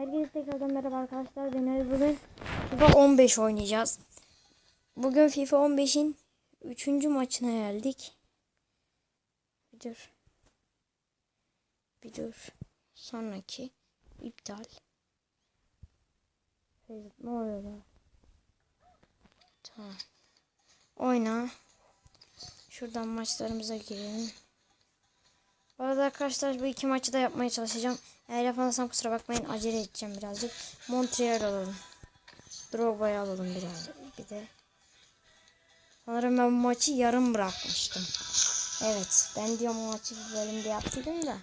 Herkese tekrardan merhaba arkadaşlar. Ben Ali bugün FIFA 15 oynayacağız. Bugün FIFA 15'in 3. maçına geldik. Bir dur. Bir dur. Sonraki iptal. Ne oluyor lan? Tamam. Oyna. Şuradan maçlarımıza girelim. Bu arada arkadaşlar bu iki maçı da yapmaya çalışacağım. Eğer yapamazsam kusura bakmayın acele edeceğim birazcık. Montreal alalım. Drogba'yı alalım biraz. Bir de. Sanırım ben bu maçı yarım bırakmıştım. Evet. Ben diyorum bu maçı bir bölümde yaptıydım da.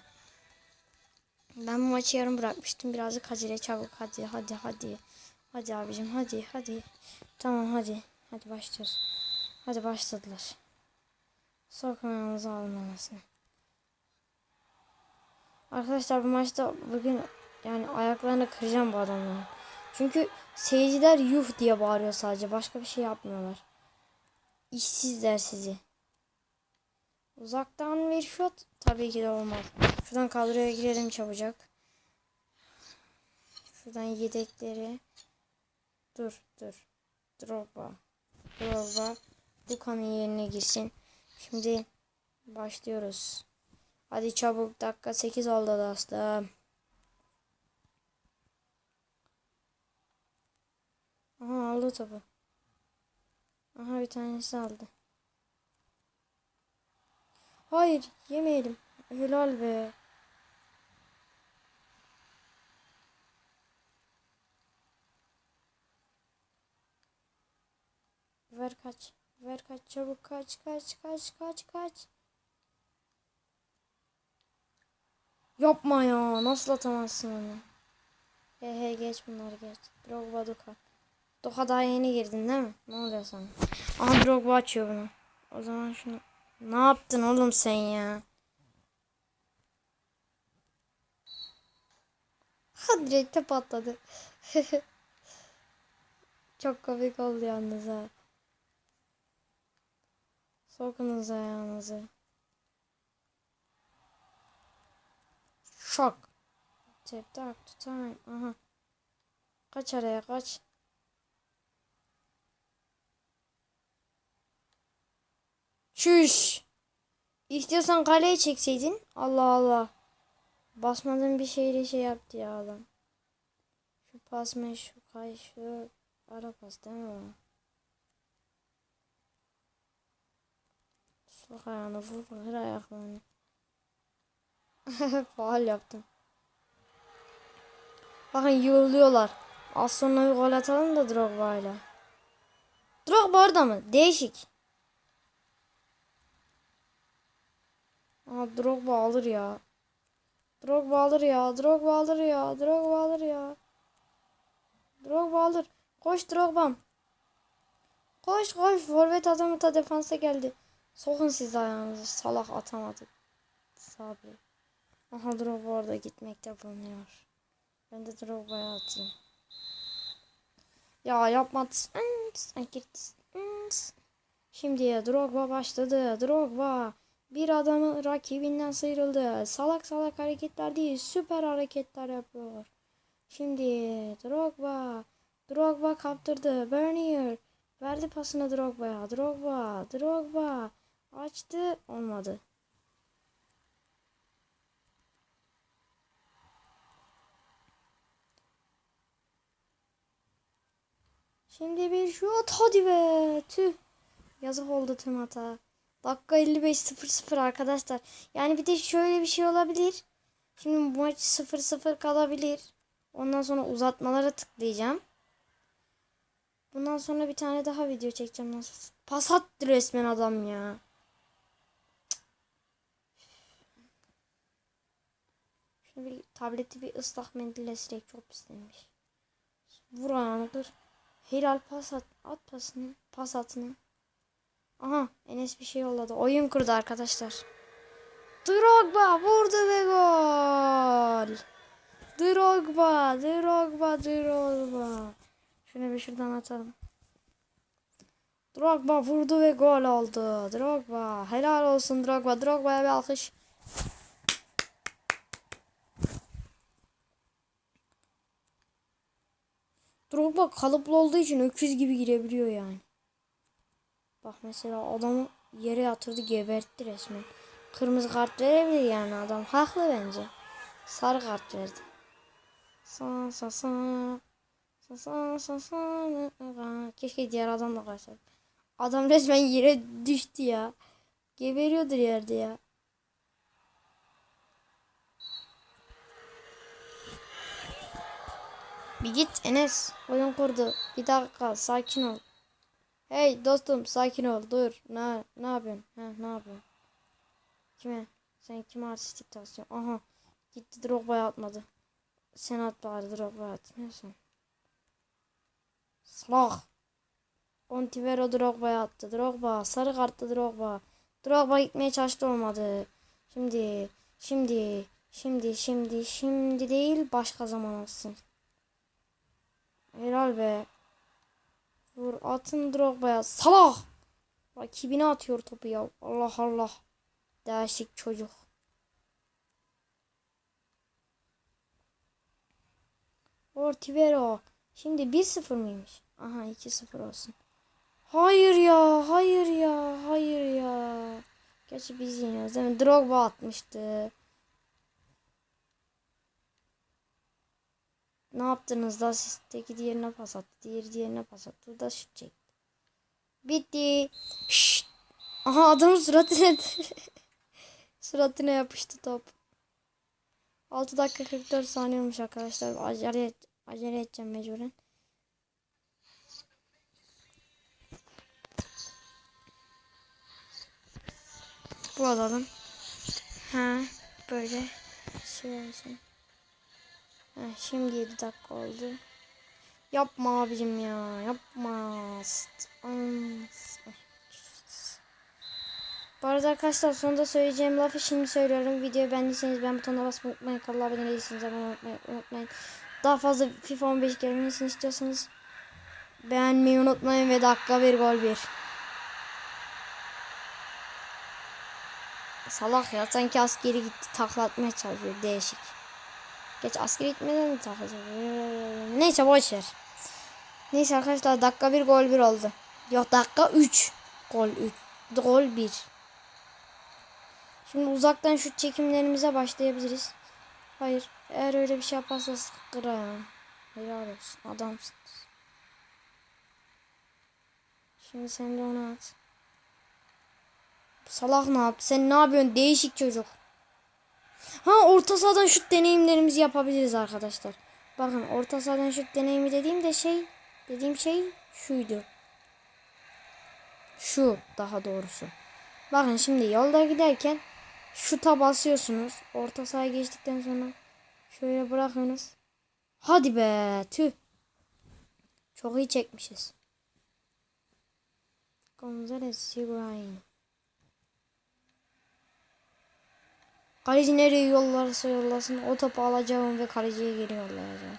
Ben bu maçı yarım bırakmıştım. Birazcık acele çabuk. Hadi hadi hadi. Hadi abicim hadi hadi. Tamam hadi. Hadi başlıyoruz. Hadi başladılar. Sokmamızı almamasını. Arkadaşlar bu maçta bugün yani ayaklarını kıracağım bu adamların. Çünkü seyirciler yuh diye bağırıyor sadece. Başka bir şey yapmıyorlar. İşsizler sizi. Uzaktan bir şut tabii ki de olmaz. Şuradan kadroya girelim çabucak. Şuradan yedekleri. Dur dur. Drogba. Drogba. Lukan'ın yerine girsin. Şimdi başlıyoruz. Hadi çabuk dakika 8 oldu dostum. Aha aldı topu. Aha bir tanesi aldı. Hayır yemeyelim. Helal be. Ver kaç. Ver kaç çabuk kaç kaç kaç kaç kaç. Yapma ya. Nasıl atamazsın onu? He he geç bunları geç. Drogba Duka. Duka daha yeni girdin değil mi? Ne oluyor sana? Aha Drogba açıyor bunu. O zaman şunu. Ne yaptın oğlum sen ya? Ha direkte patladı. Çok komik oldu yalnız ha. Sokunuz ayağınızı. Şok. Tap tak tutan. Aha. Kaç araya kaç. Çüş. İstiyorsan kaleye çekseydin. Allah Allah. Basmadığın bir şeyle şey yaptı ya adam. Şu pas şu kay şu ara pas değil mi? Sok ayağını vur vur ayaklarını. Faal yaptım. Bakın yığılıyorlar. Az sonra bir gol atalım da Drogba ile. Drogba orada mı? Değişik. Aa, Drogba alır ya. Drogba alır ya. Drogba alır ya. Drogba alır ya. Drogba alır. Koş Drogba'm. Koş koş. Forvet adamı da defansa geldi. Sokun siz ayağınızı. Salak atamadı. Sabri. Aha Drogba orada gitmekte bulunuyor. Ben de Drogba'ya atayım. Ya yapma. Şimdi Drogba başladı. Drogba bir adamın rakibinden sıyrıldı. Salak salak hareketler değil, süper hareketler yapıyor. Şimdi Drogba. Drogba kaptırdı. Bernier verdi pasını Drogba'ya. Drogba, Drogba açtı, olmadı. Şimdi bir şut hadi be. Tüh. Yazık oldu tüm hata. Dakika 55 0-0 arkadaşlar. Yani bir de şöyle bir şey olabilir. Şimdi bu maç 0-0 kalabilir. Ondan sonra uzatmalara tıklayacağım. Bundan sonra bir tane daha video çekeceğim. Nasıl? Pas attı resmen adam ya. Şimdi bir tableti bir ıslak mendille silek çok pislenmiş. Vur ayağını. Hilal pas at. At pasını. Pas atını. Aha Enes bir şey yolladı. Oyun kurdu arkadaşlar. Drogba vurdu ve gol. Drogba, Drogba, Drogba. Şunu bir şuradan atalım. Drogba vurdu ve gol oldu. Drogba. Helal olsun Drogba. Drogba'ya bir alkış. Drogba kalıplı olduğu için öküz gibi girebiliyor yani. Bak mesela adamı yere yatırdı gebertti resmen. Kırmızı kart verebilir yani adam. Haklı bence. Sarı kart verdi. Sa sa sa. Sa sa sa sa. Keşke diğer adamla karşılaşsaydı. Adam resmen yere düştü ya. Geberiyordur yerde ya. Bir git Enes. Oyun kurdu. Bir dakika sakin ol. Hey dostum sakin ol dur. Ne ne yapıyorsun? Ha, ne yapıyorsun? Kime? Sen kime artistik tavsiyorsun? Aha. Gitti Drogba'ya atmadı. Sen at bari Drogba'ya atmıyorsun. Salak. Ontivero Drogba'ya attı. Drogba. Sarı kartlı Drogba. Drogba gitmeye çalıştı olmadı. Şimdi. Şimdi. Şimdi. Şimdi. Şimdi değil. Başka zaman olsun. Helal be. Vur atın Drogba'ya. Salak. Rakibine atıyor topu ya. Allah Allah. Değişik çocuk. Ortivero. Şimdi 1-0 mıymış? Aha 2-0 olsun. Hayır ya, hayır ya, hayır ya. Gerçi biz yeniyoruz değil mi? Drogba atmıştı. Ne yaptınız da sisteki diğerine pas attı. Diğeri diğerine pas attı. Bu da şut çekti. Bitti. Şşt. Aha adamın suratına suratına yapıştı top. 6 dakika 44 saniye olmuş arkadaşlar. Acele, acele edeceğim mecburen. Bu alalım. Ha böyle şey olsun. Ha, şimdi 7 dakika oldu. Yapma abicim ya. Yapma. Bu arada arkadaşlar sonunda söyleyeceğim lafı şimdi söylüyorum. Videoyu beğendiyseniz ben butonuna basmayı unutmayın. Kanala abone değilseniz abone olmayı unutmayın. Daha fazla FIFA 15 gelmesini istiyorsanız beğenmeyi unutmayın ve dakika bir gol bir. Salak ya sanki askeri gitti taklatmaya çalışıyor değişik. Geç askeri gitmeden takacak? Neyse boş ver. Neyse arkadaşlar dakika bir gol bir oldu. Yok dakika 3 gol 3 gol 1. Şimdi uzaktan şut çekimlerimize başlayabiliriz. Hayır. Eğer öyle bir şey yaparsanız kırarım. Helal olsun. Adamsınız. Şimdi sen de onu at. Salak ne yaptı? Sen ne yapıyorsun? Değişik çocuk. Ha orta sahadan şut deneyimlerimizi yapabiliriz arkadaşlar. Bakın orta sahadan şut deneyimi dediğim de şey dediğim şey şuydu. Şu daha doğrusu. Bakın şimdi yolda giderken şuta basıyorsunuz. Orta sahaya geçtikten sonra şöyle bırakıyorsunuz. Hadi be tüh. Çok iyi çekmişiz. Gonzales Higuain. Kaleci nereye yollarsa yollasın o topu alacağım ve kaleciye geri yollayacağım.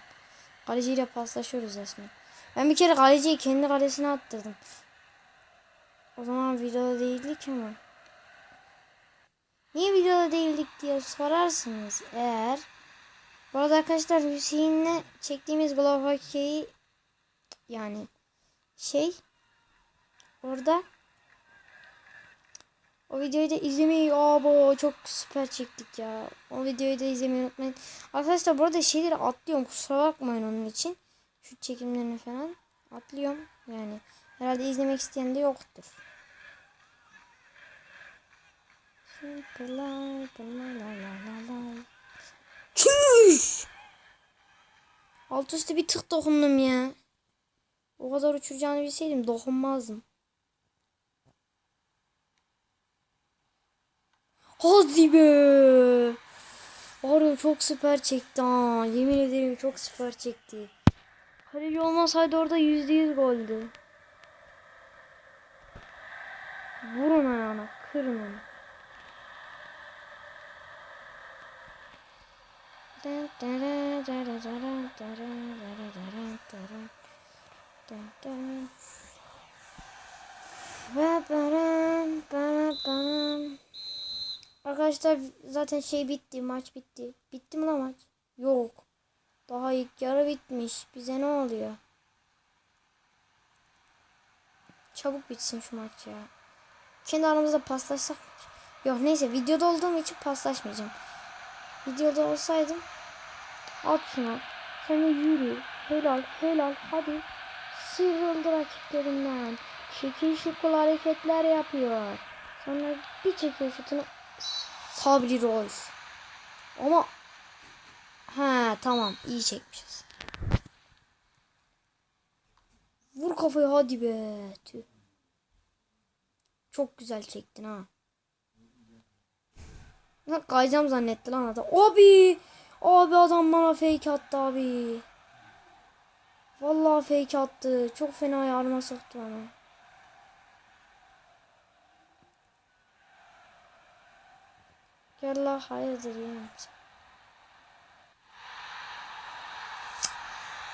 Kaleciyle paslaşıyoruz resmen. Ben bir kere kaleciyi kendi kalesine attırdım. O zaman videoda değildik ama. Niye videoda değildik diye sorarsınız eğer. Bu arada arkadaşlar Hüseyin'le çektiğimiz Glove Hockey'i yani şey orada o videoyu da izlemeyi abo çok süper çektik ya. O videoyu da izlemeyi unutmayın. Arkadaşlar burada şeyleri atlıyorum kusura bakmayın onun için. Şu çekimlerini falan atlıyorum. Yani herhalde izlemek isteyen de yoktur. Çüş! Alt üstü bir tık dokundum ya. O kadar uçuracağını bilseydim dokunmazdım. Hadi be. Var çok süper çekti ha. Yemin ederim çok süper çekti. Kaleci olmasaydı orada yüzde yüz goldü. Vurun ayağına. Kırın onu. Arkadaşlar zaten şey bitti. Maç bitti. Bitti mi lan maç? Yok. Daha ilk yarı bitmiş. Bize ne oluyor? Çabuk bitsin şu maç ya. Kendi aramızda paslaşsak? Yok neyse videoda olduğum için paslaşmayacağım. Videoda olsaydım at şunu. Sen de yürü. Helal helal hadi. Sıyrıldı rakiplerinden. Şekil şukul hareketler yapıyor. Sonra bir çekiyor şutunu. Sabri Royce. Ama ha tamam iyi çekmişiz. Vur kafayı hadi be. Tüh. Çok güzel çektin ha. Lan kayacağım zannetti lan adam. Abi. Abi adam bana fake attı abi. Vallahi fake attı. Çok fena yarma soktu bana. Gel la hayırdır yeğenim.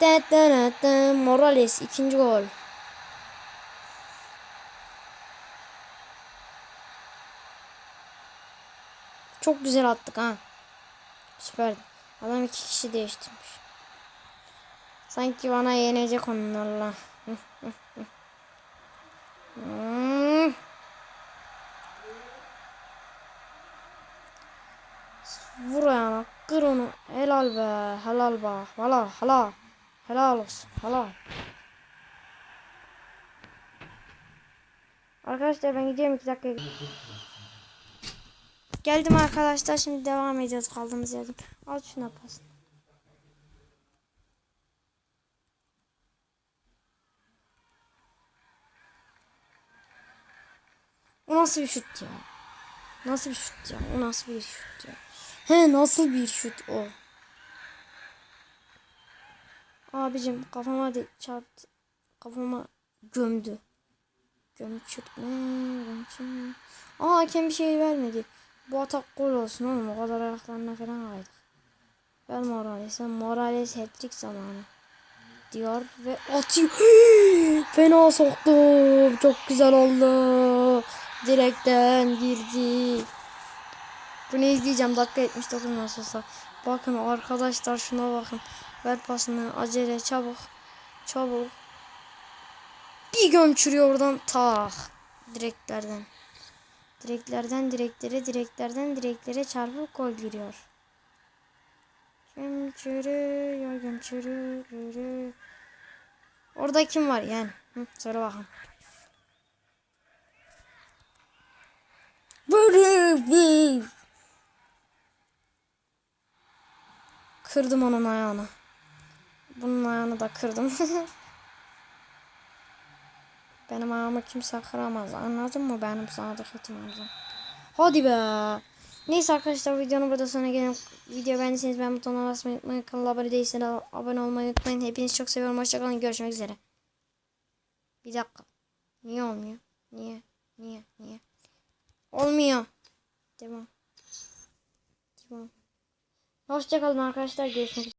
Da. Morales ikinci gol. Çok güzel attık ha. Süper. Adam iki kişi değiştirmiş. Sanki bana yenecek onlarla. Hı, hı, hı. Hmm. Vur ayağına. Kır onu. Helal be. Helal be. Helal. Helal. Helal olsun. Helal. Arkadaşlar ben gidiyorum iki dakika. Geldim arkadaşlar. Şimdi devam ediyoruz kaldığımız yerden. Al şuna pas. O nasıl bir şut ya? Nasıl bir şut ya? O nasıl bir şut ya? He nasıl bir şut o? Abicim kafama de çarptı. Kafama gömdü. Gömçürtme, gömçürtme. Aa hakem bir şey vermedi. Bu atak gol olsun oğlum. O kadar ayaklarına falan kaydık. Ver Morales'e. Morales hat-trick zamanı. Diyor ve atıyor. Fena soktum. Çok güzel oldu. Direkten girdi. Bunu izleyeceğim. Dakika 79 nasılsa. Bakın arkadaşlar şuna bakın. Ver pasını. Acele çabuk. Çabuk. Bir gömçürüyor oradan. Tak. Direklerden. Direklerden direklere, direklerden direklere çarpıp gol giriyor. Gömçürüyor, gömçürüyor. Orada kim var yani? Hı, söyle bakalım. Böyle bir. Kırdım onun ayağını. Bunun ayağını da kırdım. Benim ayağımı kimse kıramaz. Anladın mı benim sadık ihtimalim? Hadi be. Neyse arkadaşlar videonun burada sonuna gelelim. Video beğendiyseniz ben butonuna basmayı unutmayın. Kanala abone değilseniz abone olmayı unutmayın. Hepinizi çok seviyorum. Hoşçakalın. Görüşmek üzere. Bir dakika. Niye olmuyor? Niye? Niye? Niye? Olmuyor. Devam. Devam. Hoşçakalın arkadaşlar. Görüşmek üzere.